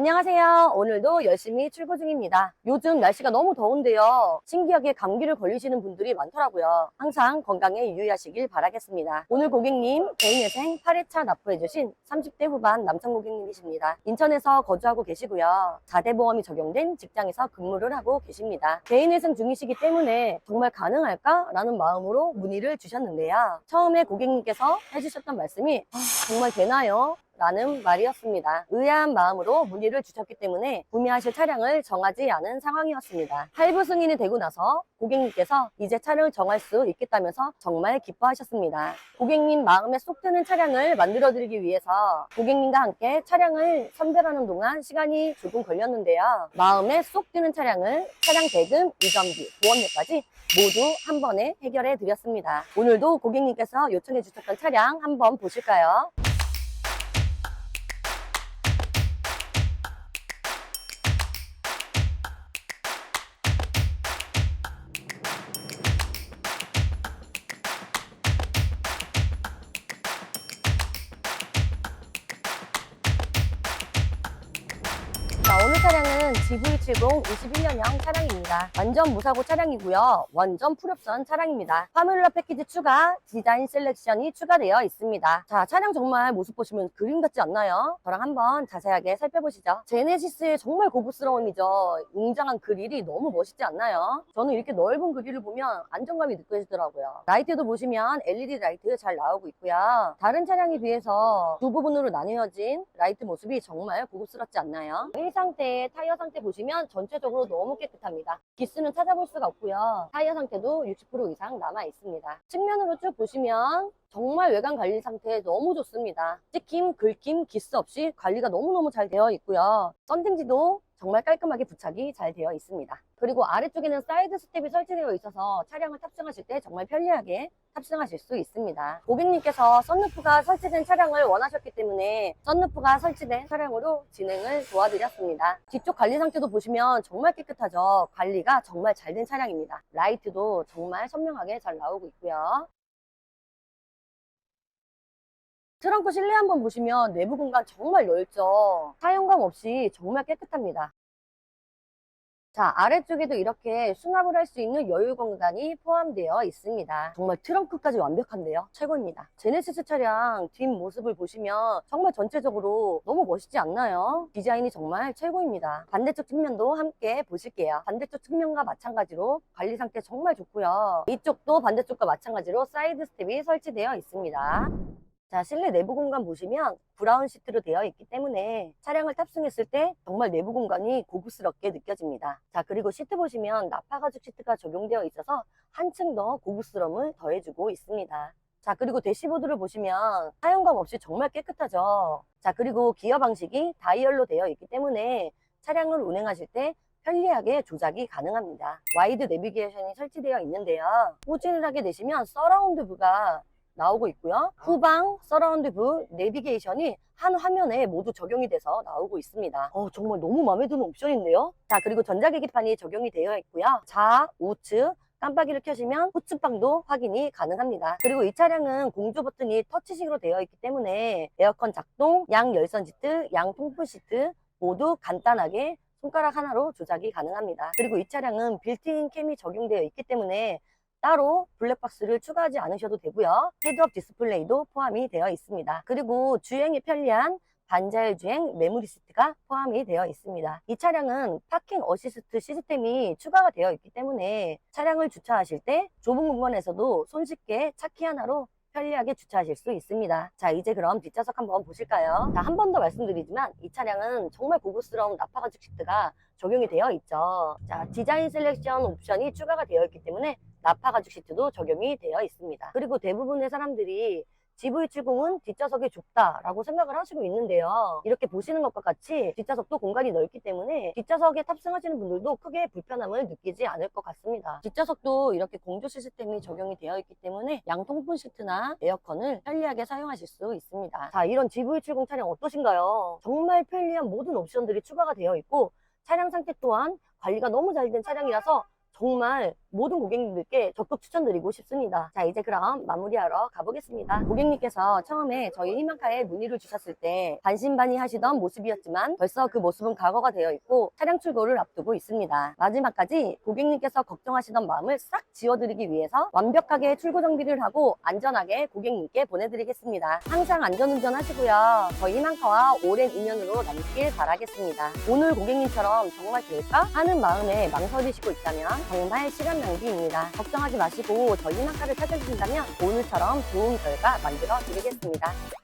안녕하세요. 오늘도 열심히 출고 중입니다. 요즘 날씨가 너무 더운데요. 신기하게 감기를 걸리시는 분들이 많더라고요. 항상 건강에 유의하시길 바라겠습니다. 오늘 고객님 개인회생 8회차 납부해주신 30대 후반 남성 고객님이십니다. 인천에서 거주하고 계시고요. 4대 보험이 적용된 직장에서 근무를 하고 계십니다. 개인회생 중이시기 때문에 정말 가능할까? 라는 마음으로 문의를 주셨는데요. 처음에 고객님께서 해주셨던 말씀이 아, 정말 되나요? 라는 말이었습니다. 의아한 마음으로 문의를 주셨기 때문에 구매하실 차량을 정하지 않은 상황이었습니다. 할부 승인이 되고 나서 고객님께서 이제 차를 정할 수 있겠다면서 정말 기뻐하셨습니다. 고객님 마음에 쏙 드는 차량을 만들어 드리기 위해서 고객님과 함께 차량을 선별하는 동안 시간이 조금 걸렸는데요. 마음에 쏙 드는 차량을 차량 대금, 이전비, 보험료까지 모두 한 번에 해결해 드렸습니다. 오늘도 고객님께서 요청해 주셨던 차량 한번 보실까요? GV70 21년형 차량입니다. 완전 무사고 차량이고요. 완전 풀옵션 차량입니다. 파밀러 패키지 추가, 디자인 셀렉션이 추가되어 있습니다. 자, 차량 정말 모습 보시면 그림 같지 않나요? 저랑 한번 자세하게 살펴보시죠. 제네시스의 정말 고급스러움이죠. 웅장한 그릴이 너무 멋있지 않나요? 저는 이렇게 넓은 그릴을 보면 안정감이 느껴지더라고요. 라이트도 보시면 LED 라이트 잘 나오고 있고요. 다른 차량에 비해서 두 부분으로 나뉘어진 라이트 모습이 정말 고급스럽지 않나요? 이 상태의 타이어 상태 보시면 전체적으로 너무 깨끗합니다. 기스는 찾아볼 수가 없고요. 타이어 상태도 60% 이상 남아 있습니다. 측면으로 쭉 보시면 정말 외관 관리 상태 너무 좋습니다. 찍힘, 긁힘, 기스 없이 관리가 너무너무 잘 되어 있고요. 썬팅지도 정말 깔끔하게 부착이 잘 되어 있습니다. 그리고 아래쪽에는 사이드 스텝이 설치되어 있어서 차량을 탑승하실 때 정말 편리하게 탑승하실 수 있습니다. 고객님께서 썬루프가 설치된 차량을 원하셨기 때문에 썬루프가 설치된 차량으로 진행을 도와드렸습니다. 뒤쪽 관리 상태도 보시면 정말 깨끗하죠. 관리가 정말 잘 된 차량입니다. 라이트도 정말 선명하게 잘 나오고 있고요. 트렁크 실내 한번 보시면 내부 공간 정말 넓죠. 사용감 없이 정말 깨끗합니다. 자, 아래쪽에도 이렇게 수납을 할 수 있는 여유 공간이 포함되어 있습니다. 정말 트렁크까지 완벽한데요. 최고입니다. 제네시스 차량 뒷모습을 보시면 정말 전체적으로 너무 멋있지 않나요? 디자인이 정말 최고입니다. 반대쪽 측면도 함께 보실게요. 반대쪽 측면과 마찬가지로 관리 상태 정말 좋고요. 이쪽도 반대쪽과 마찬가지로 사이드 스텝이 설치되어 있습니다. 자, 실내 내부 공간 보시면 브라운 시트로 되어 있기 때문에 차량을 탑승했을 때 정말 내부 공간이 고급스럽게 느껴집니다. 자, 그리고 시트 보시면 나파 가죽 시트가 적용되어 있어서 한층 더 고급스러움을 더해주고 있습니다. 자, 그리고 대시보드를 보시면 사용감 없이 정말 깨끗하죠. 자, 그리고 기어 방식이 다이얼로 되어 있기 때문에 차량을 운행하실 때 편리하게 조작이 가능합니다. 와이드 내비게이션이 설치되어 있는데요. 후진을 하게 되시면 서라운드 뷰가 나오고 있고요. 후방, 서라운드 뷰, 내비게이션이 한 화면에 모두 적용이 돼서 나오고 있습니다. 어, 정말 너무 마음에 드는 옵션인데요. 자, 그리고 전자계기판이 적용이 되어 있고요. 좌, 우측, 깜빡이를 켜시면 후측방도 확인이 가능합니다. 그리고 이 차량은 공조 버튼이 터치식으로 되어 있기 때문에 에어컨 작동, 양 열선 시트, 양 통풍 시트 모두 간단하게 손가락 하나로 조작이 가능합니다. 그리고 이 차량은 빌트인 캠이 적용되어 있기 때문에 따로 블랙박스를 추가하지 않으셔도 되고요. 헤드업 디스플레이도 포함이 되어 있습니다. 그리고 주행이 편리한 반자율 주행 메모리 시트가 포함이 되어 있습니다. 이 차량은 파킹 어시스트 시스템이 추가가 되어 있기 때문에 차량을 주차하실 때 좁은 공간에서도 손쉽게 차키 하나로 편리하게 주차하실 수 있습니다. 자, 이제 그럼 뒷좌석 한번 보실까요? 자, 한 번 더 말씀드리지만 이 차량은 정말 고급스러운 나파 가죽 시트가 적용이 되어 있죠. 자, 디자인 셀렉션 옵션이 추가가 되어 있기 때문에 나파 가죽 시트도 적용이 되어 있습니다. 그리고 대부분의 사람들이 GV70은 뒷좌석이 좁다라고 생각을 하시고 있는데요. 이렇게 보시는 것과 같이 뒷좌석도 공간이 넓기 때문에 뒷좌석에 탑승하시는 분들도 크게 불편함을 느끼지 않을 것 같습니다. 뒷좌석도 이렇게 공조 시스템이 적용이 되어 있기 때문에 양통풍 시트나 에어컨을 편리하게 사용하실 수 있습니다. 자, 이런 GV70 차량 어떠신가요? 정말 편리한 모든 옵션들이 추가가 되어 있고 차량 상태 또한 관리가 너무 잘 된 차량이라서 정말 모든 고객님들께 적극 추천드리고 싶습니다. 자, 이제 그럼 마무리하러 가보겠습니다. 고객님께서 처음에 저희 희망카에 문의를 주셨을 때 반신반의 하시던 모습이었지만 벌써 그 모습은 과거가 되어 있고 차량 출고를 앞두고 있습니다. 마지막까지 고객님께서 걱정하시던 마음을 싹 지워드리기 위해서 완벽하게 출고 정비를 하고 안전하게 고객님께 보내드리겠습니다. 항상 안전운전 하시고요. 저희 희망카와 오랜 인연으로 남길 바라겠습니다. 오늘 고객님처럼 정말 될까 하는 마음에 망설이시고 있다면 정말 시간 낭비입니다. 걱정하지 마시고 저희 희망카를 찾아주신다면 오늘처럼 좋은 결과 만들어 드리겠습니다.